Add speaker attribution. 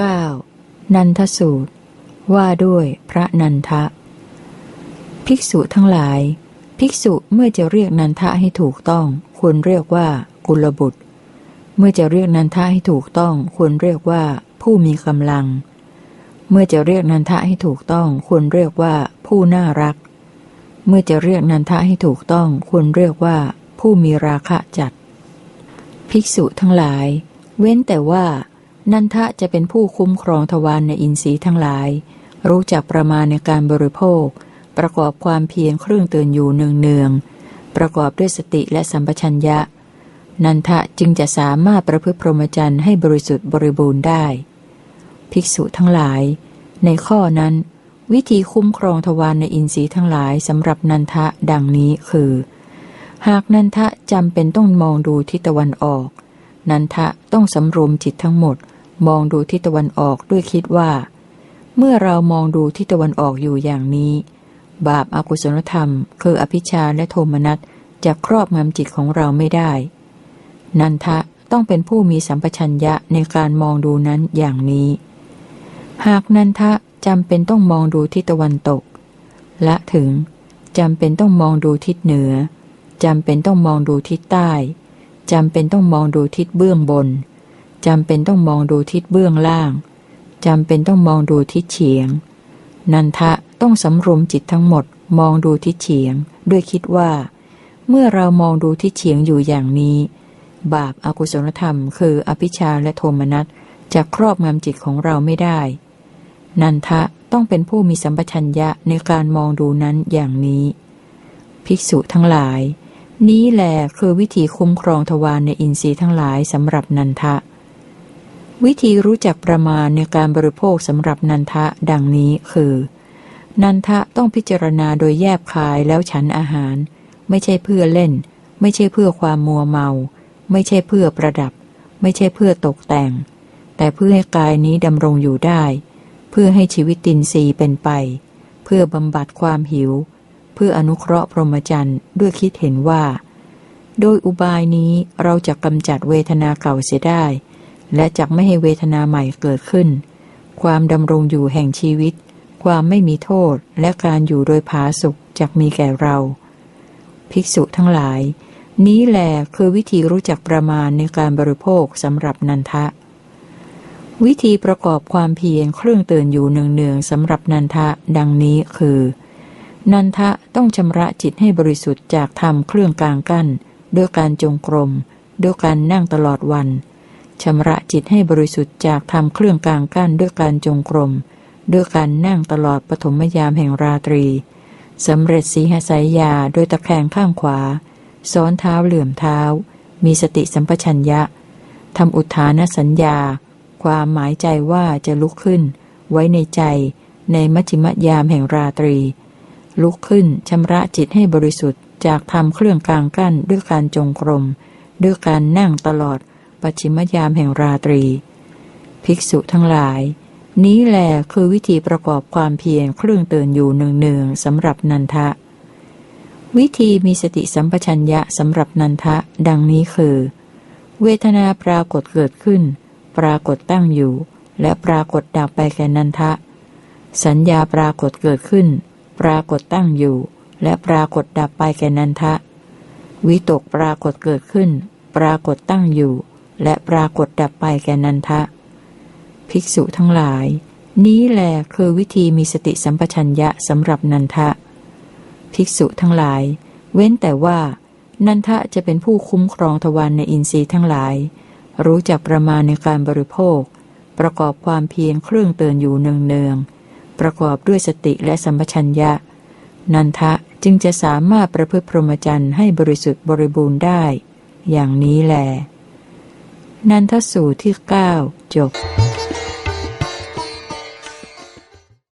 Speaker 1: 9. นันทสูตร ว่าด้วยพระนันทะ ภิกษุทั้งหลาย ภิกษุเมื่อจะเรียกนันทะให้ถูกต้อง ควรเรียกว่ากุลบุตร เมื่อจะเรียกนันทะให้ถูกต้อง ควรเรียกว่าผู้มีกำลัง เมื่อจะเรียกนันทะให้ถูกต้อง ควรเรียกว่าผู้น่ารัก เมื่อจะเรียกนันทะให้ถูกต้อง ควรเรียกว่าผู้มีราคะจัด ภิกษุทั้งหลาย เว้นแต่ว่า นันทะจะเป็นผู้คุ้มครองทวารในอินทรีย์ทั้งหลาย รู้จักประมาณในการบริโภค ประกอบความเพียรเครื่องเตือนอยู่เนืองๆประกอบด้วยสติและสัมปชัญญะ นันทะจึงจะสามารถประพฤติพรหมจรรย์ให้บริสุทธิ์บริบูรณ์ได้ ภิกษุทั้งหลาย ในข้อนั้น วิธีคุ้มครองทวารในอินทรีย์ทั้งหลายสำหรับนันทะดังนี้คือ หากนันทะจำเป็นต้องมองดูทิศตะวันออก นันทะต้องสำรวมจิตทั้งหมด มองดูทิศตะวันออกด้วยคิดว่า เมื่อเรามองดูทิศตะวันออกอยู่อย่างนี้ บาปอากุศลธรรม คืออภิชาและโทมนัสจะครอบงำจิตของเราไม่ได้ นันทะต้องเป็นผู้มีสัมปชัญญะในการมองดูนั้นอย่างนี้ หากนันทะจำเป็นต้องมองดูทิศตะวันตก และถึงจำเป็นต้องมองดูทิศเหนือจำเป็นต้องมองดูทิศใต้จำเป็นต้องมองดูทิศเบื้องบน จำเป็นต้องมองดูทิศเบื้องล่างจำเป็นต้องมองดูทิศเฉียง นันทะต้องสำรวมจิตทั้งหมดมองดูทิศเฉียง ด้วยคิดว่า เมื่อเรามองดูทิศเฉียงอยู่อย่างนี้ บาปอากุศลธรรม คืออภิชาและโทมนัสจะครอบงำจิตของเราไม่ได้ นันทะต้องเป็นผู้มีสัมปชัญญะในการมองดูนั้นอย่างนี้ ภิกษุทั้งหลาย นี้แหละคือวิธีคุ้มครองทวารในอินทรีย์ทั้งหลายสำหรับนันทะ วิธีรู้จักประมาณในการบริโภคสำหรับนันทะดังนี้คือ นันทะต้องพิจารณาโดยแยบคายแล้วฉันอาหาร ไม่ใช่เพื่อเล่น ไม่ใช่เพื่อความมัวเมา ไม่ใช่เพื่อประดับ ไม่ใช่เพื่อตกแต่ง แต่เพื่อให้กายนี้ดำรงอยู่ได้ เพื่อให้ชีวิตตินทรีเป็นไป เพื่อบำบัดความหิว เพื่ออนุเคราะห์พรหมจรรย์ด้วยคิดเห็นว่า โดยอุบายนี้เราจะกำจัดเวทนาเก่าเสียได้ และจักไม่ให้เวทนาใหม่เกิดขึ้น ความดำรงอยู่แห่งชีวิต ความไม่มีโทษและการอยู่โดยผาสุขจักมีแก่เรา ภิกษุทั้งหลาย นี้แหละคือวิธีรู้จักประมาณในการบริโภคสำหรับนันทะ วิธีประกอบความเพียรเครื่องเตือนอยู่เนืองๆสำหรับนันทะดังนี้คือ นันทะต้องชำระจิตให้บริสุทธิ์จากธรรมเครื่องกลางกั้นด้วยการจงกรมด้วยการนั่งตลอดวัน ชำระจิตให้บริสุทธิ์จากธรรมเครื่องกลางกั้นด้วยการจงกรม ด้วยการนั่งตลอดปฐมยามแห่งราตรีสำเร็จสีหสายยาโดยตะแคงข้างขวา ซ้อนเท้าเหลื่อมเท้า มีสติสัมปชัญญะทำอุทานสัญญา ความหมายใจว่าจะลุกขึ้น ไว้ในใจในมัชฌิมยามแห่งราตรี ลุกขึ้นชำระจิตให้บริสุทธิ์จากทำเครื่องกลางกั้นด้วยการจงกรม ด้วยการนั่งตลอด ปัจฉิมยามแห่งราตรี ภิกษุทั้งหลาย นี้แหละคือวิธีประกอบความเพียรเครื่องเตือนอยู่เนืองๆสำหรับนันทะ วิธีมีสติสัมปชัญญะสำหรับนันทะ ดังนี้คือ เวทนาปรากฏเกิดขึ้น ปรากฏตั้งอยู่ และปรากฏดับไปแก่นันทะ สัญญาปรากฏเกิดขึ้น ปรากฏตั้งอยู่ และปรากฏดับไปแก่นันทะวิตกปรากฏเกิดขึ้น ปรากฏตั้งอยู่ และปรากฏดับไปแก่นันทะ ภิกษุทั้งหลาย นี้แหละคือวิธีมีสติสัมปชัญญะสำหรับนันทะ ภิกษุทั้งหลาย เว้นแต่ว่า นันทะจะเป็นผู้คุ้มครองทวารในอินทรีย์ทั้งหลาย รู้จักประมาณในการบริโภค ประกอบความเพียรเครื่องเตือนอยู่เนืองๆประกอบด้วยสติและสัมปชัญญะ นันทะจึงจะสามารถประพฤติพรหมจรรย์ให้บริสุทธิ์บริบูรณ์ได้ อย่างนี้แหละ นันทสูตรที่เก้าจบ